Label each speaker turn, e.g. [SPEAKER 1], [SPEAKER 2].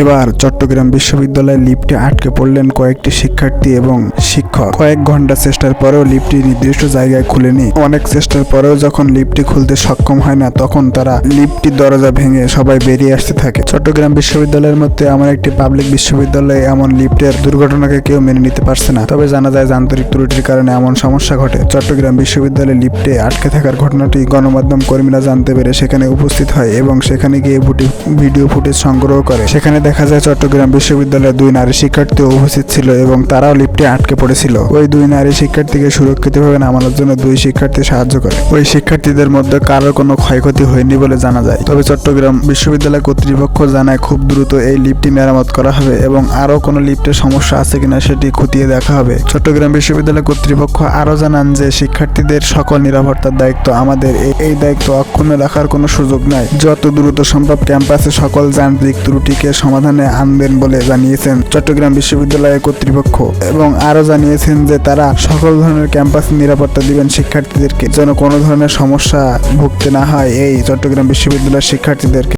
[SPEAKER 1] এবার চট্টগ্রাম বিশ্ববিদ্যালয়ের লিফটে আটকে পড়লেন কয়েকটি শিক্ষার্থী এবং শিক্ষক। কয়েক ঘণ্টা চেষ্টার পরেও লিফটটি নির্দিষ্ট জায়গায় খুলেনি। অনেক চেষ্টার পরেও যখন লিফটটি খুলতে সক্ষম হয় না, তখন তারা লিফটটির দরজা ভেঙে সবাই বেরিয়ে আসতে থাকে। চট্টগ্রাম বিশ্ববিদ্যালয়ের মধ্যে এমন একটি পাবলিক বিশ্ববিদ্যালয়ে এমন লিফটের দুর্ঘটনাকে কেউ মেনে নিতে পারছে না। তবে জানা যায় যান্ত্রিক ত্রুটির কারণে এমন সমস্যা ঘটে। চট্টগ্রাম বিশ্ববিদ্যালয়ে লিফটে আটকে থাকার ঘটনাটি গণমাধ্যম কর্মীরা জানতে পেরে সেখানে উপস্থিত হয় এবং সেখানে গিয়ে ভিডিও ফুটেজ সংগ্রহ করে। সেখানে দেখা যায় চট্টগ্রাম বিশ্ববিদ্যালয়ের দুই নারী শিক্ষার্থী উপস্থিত ছিল এবং তারাও লিফটে আটকে পড়েছিল। ওই দুই নারী শিক্ষার্থীকে সুরক্ষিতভাবে নামানোর জন্য দুই শিক্ষার্থী সাহায্য করে। ওই শিক্ষার্থীদের মধ্যে কারোর কোনো ক্ষয়ক্ষতি হয়নি বলে জানা যায়। তবে চট্টগ্রাম বিশ্ববিদ্যালয় কর্তৃপক্ষ জানায়, খুব দ্রুত এই লিফটটি মেরামত করা হবে এবং আরও কোনো লিফটের সমস্যা আছে কিনা সেটি খতিয়ে দেখা হবে। চট্টগ্রাম বিশ্ববিদ্যালয় কর্তৃপক্ষ আরও জানান যে, শিক্ষার্থীদের সকল নিরাপত্তার দায়িত্ব আমাদের। এই- দায়িত্ব অক্ষুণ্ণ রাখার কোনো সুযোগ নাই। যত দ্রুত সম্ভব ক্যাম্পাসে সকল যান্ত্রিক ত্রুটিকে সমাধানে আনবেন বলে জানিয়েছেন চট্টগ্রাম বিশ্ববিদ্যালয়ের কর্তৃপক্ষ এবং আরও জানিয়েছেন যে তারা সকল ধরনের ক্যাম্পাস নিরাপত্তা দিবেন শিক্ষার্থীদেরকে যেন কোনো ধরনের সমস্যা ভুগতে না হয় এই চট্টগ্রাম বিশ্ববিদ্যালয়ের শিক্ষার্থীদেরকে।